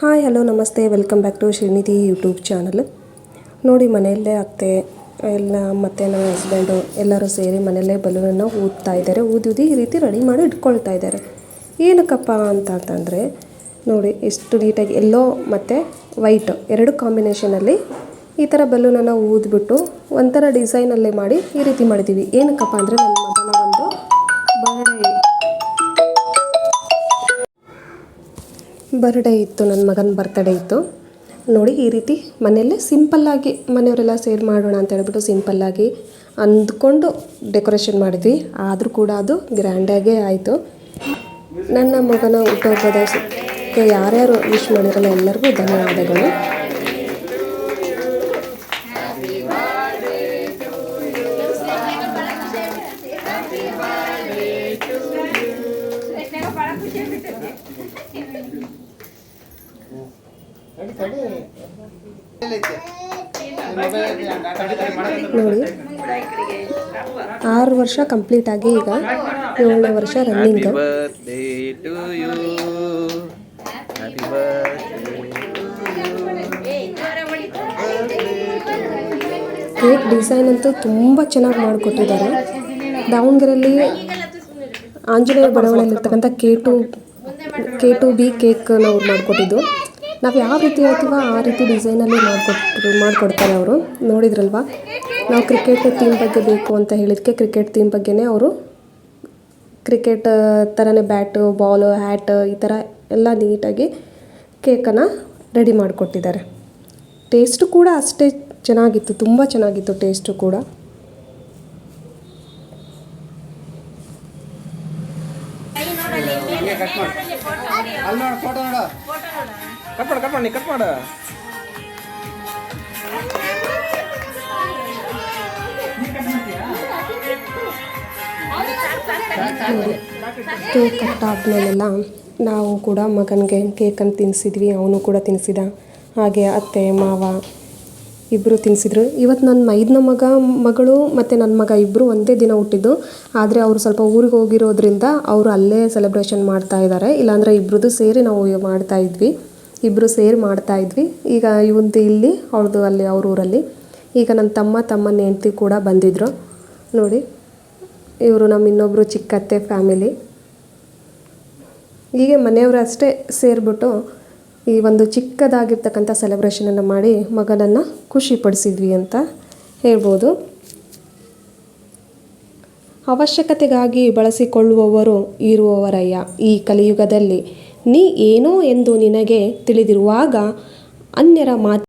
Hi, hello, ನಮಸ್ತೆ. Welcome back to Srinidhi YouTube channel. ನೋಡಿ, ಮನೆಯಲ್ಲೇ ಅತ್ತೆ, ಎಲ್ಲ ಮತ್ತು ನಮ್ಮ ಹಸ್ಬೆಂಡು ಎಲ್ಲರೂ ಸೇರಿ ಮನೆಯಲ್ಲೇ ಬಲೂನನ್ನು ಊದ್ತಾ ಇದ್ದಾರೆ. ಊದಿ ಈ ರೀತಿ ರೆಡಿ ಮಾಡಿ ಇಟ್ಕೊಳ್ತಾ ಇದ್ದಾರೆ. ಏನಕ್ಕಪ್ಪ ಅಂತ ಅಂತಂದರೆ, ನೋಡಿ, ಎಷ್ಟು ನೀಟಾಗಿ ಎಲ್ಲೋ ಮತ್ತು ವೈಟ್ ಎರಡು ಕಾಂಬಿನೇಷನಲ್ಲಿ ಈ ಥರ ಬಲೂನನ್ನು ಊದ್ಬಿಟ್ಟು ಒಂಥರ ಡಿಸೈನಲ್ಲೇ ಮಾಡಿ ಈ ರೀತಿ ಮಾಡಿದ್ದೀವಿ. ಏನಕ್ಕಪ್ಪ ಅಂದರೆ, ನನ್ನ ಮಗನ ಒಂದು ಬರ್ಡೇ ಬರ್ಡೇ ಇತ್ತು ನನ್ನ ಮಗನ ಬರ್ತಡೇ ಇತ್ತು. ನೋಡಿ ಈ ರೀತಿ ಮನೆಯಲ್ಲೇ ಸಿಂಪಲ್ಲಾಗಿ ಮನೆಯವರೆಲ್ಲ ಸೇರ್ ಮಾಡೋಣ ಅಂತ ಹೇಳ್ಬಿಟ್ಟು ಸಿಂಪಲ್ಲಾಗಿ ಅಂದ್ಕೊಂಡು ಡೆಕೋರೇಷನ್ ಮಾಡಿದ್ವಿ. ಆದರೂ ಕೂಡ ಅದು ಗ್ರ್ಯಾಂಡಾಗೇ ಆಯಿತು. ನನ್ನ ಮಗನ ಹುಟ್ಟುಹಬ್ಬದಕ್ಕೆ ಯಾರ್ಯಾರು ವಿಶ್ ಮಾಡಿರಲ್ಲ ಎಲ್ಲರಿಗೂ ಧನ್ಯವಾದಗಳು. ನೋಡಿ ಆರು ವರ್ಷ ಕಂಪ್ಲೀಟ್ ಆಗಿ ಈಗ ಏಳು ವರ್ಷ ರನ್ನಿಂಗ್. ಕೇಕ್ ಡಿಸೈನ್ ಅಂತೂ ತುಂಬ ಚೆನ್ನಾಗಿ ಮಾಡಿಕೊಟ್ಟಿದ್ದಾರೆ. ದಾವಣಗೆರೆಯಲ್ಲಿ Anjaneya ಬಡಾವಣೆಯಲ್ಲಿರ್ತಕ್ಕಂಥ K to K to B cake ಅವ್ರು ಮಾಡಿಕೊಟ್ಟಿದ್ದು. ನಾವು ಯಾವ ರೀತಿ ಹೇಳ್ತೀವೋ ಆ ರೀತಿ ಡಿಸೈನಲ್ಲಿ ಮಾಡಿಕೊಟ್ರು ಮಾಡಿಕೊಡ್ತಾರೆ ಅವರು ನೋಡಿದ್ರಲ್ವಾ ನಾವು ಕ್ರಿಕೆಟ್ ಥೀಮ್ ಬಗ್ಗೆ ಬೇಕು ಅಂತ ಹೇಳಿದಕ್ಕೆ ಕ್ರಿಕೆಟ್ ಥೀಮ್ ಬಗ್ಗೆನೇ ಅವರು ಕ್ರಿಕೆಟ್ ಥರನೇ ಬ್ಯಾಟು ಬಾಲು ಹ್ಯಾಟ್ ಈ ಥರ ಎಲ್ಲ ನೀಟಾಗಿ ಕೇಕನ್ನು ರೆಡಿ ಮಾಡಿಕೊಟ್ಟಿದ್ದಾರೆ ಟೇಸ್ಟು ಕೂಡ ಅಷ್ಟೇ ಚೆನ್ನಾಗಿತ್ತು ತುಂಬ ಚೆನ್ನಾಗಿತ್ತು ಟೇಸ್ಟು ಕೂಡ ಅಲ್ಲಿ ನೋಡು ಫೋಟೋ ನೋಡು ಕಟ್ ಮಾಡು, ಕಟ್ ಮಾಡಿ ಕಟ್ ಮಾಡು. ಕೇಕ್ ಕಟ್ಟಾದ್ಮೇಲೆಲ್ಲ ನಾವು ಕೂಡ ಮಗನಿಗೆ ಕೇಕನ್ನು ತಿನ್ನಿಸಿದ್ವಿ ಅವನು ಕೂಡ ತಿನ್ನಿಸಿದ ಹಾಗೆ ಅತ್ತೆ, ಮಾವ ಇಬ್ಬರು ತಿನ್ನಿಸಿದ್ರು ಇವತ್ತು ನನ್ನ ಮೈದನ ಮಗ, ಮಗಳು ಮತ್ತು ನನ್ನ ಮಗ ಇಬ್ಬರು ಒಂದೇ ದಿನ ಹುಟ್ಟಿದ್ದು. ಆದರೆ ಅವರು ಸ್ವಲ್ಪ ಊರಿಗೆ ಹೋಗಿರೋದ್ರಿಂದ ಅವರು ಅಲ್ಲೇ ಸೆಲೆಬ್ರೇಷನ್ ಮಾಡ್ತಾ ಇದ್ದಾರೆ. ಇಲ್ಲಾಂದರೆ ಇಬ್ಬರದ್ದು ಸೇರಿ ನಾವು ಮಾಡ್ತಾ ಇದ್ವಿ. ಇಬ್ಬರು ಸೇರಿ ಮಾಡ್ತಾ ಇದ್ವಿ. ಈಗ ಇವಂದು ಇಲ್ಲಿ ಅವ್ರದ್ದು ಅಲ್ಲಿ ಅವ್ರ ಊರಲ್ಲಿ. ಈಗ ನನ್ನ ತಮ್ಮ ತಮ್ಮನ ಹೆಂಡ್ತಿ ಕೂಡ ಬಂದಿದ್ದರು ನೋಡಿ, ಇವರು ನಮ್ಮ ಇನ್ನೊಬ್ಬರು ಚಿಕ್ಕತ್ತೆ ಫ್ಯಾಮಿಲಿ. ಹೀಗೆ ಮನೆಯವರು ಅಷ್ಟೇ ಸೇರಿಬಿಟ್ಟು ಈ ಒಂದು ಚಿಕ್ಕದಾಗಿರ್ತಕ್ಕಂಥ ಸೆಲೆಬ್ರೇಷನನ್ನು ಮಾಡಿ ಮಗನನ್ನು ಖುಷಿಪಡಿಸಿದ್ವಿ ಅಂತ ಹೇಳ್ಬೋದು. ಅವಶ್ಯಕತೆಗಾಗಿ ಬಳಸಿಕೊಳ್ಳುವವರು ಇರುವವರಯ್ಯ ಈ ಕಲಿಯುಗದಲ್ಲಿ. ನೀ ಏನೋ ಎಂದು ನಿನಗೆ ತಿಳಿದಿರುವಾಗ ಅನ್ಯರ ಮಾತು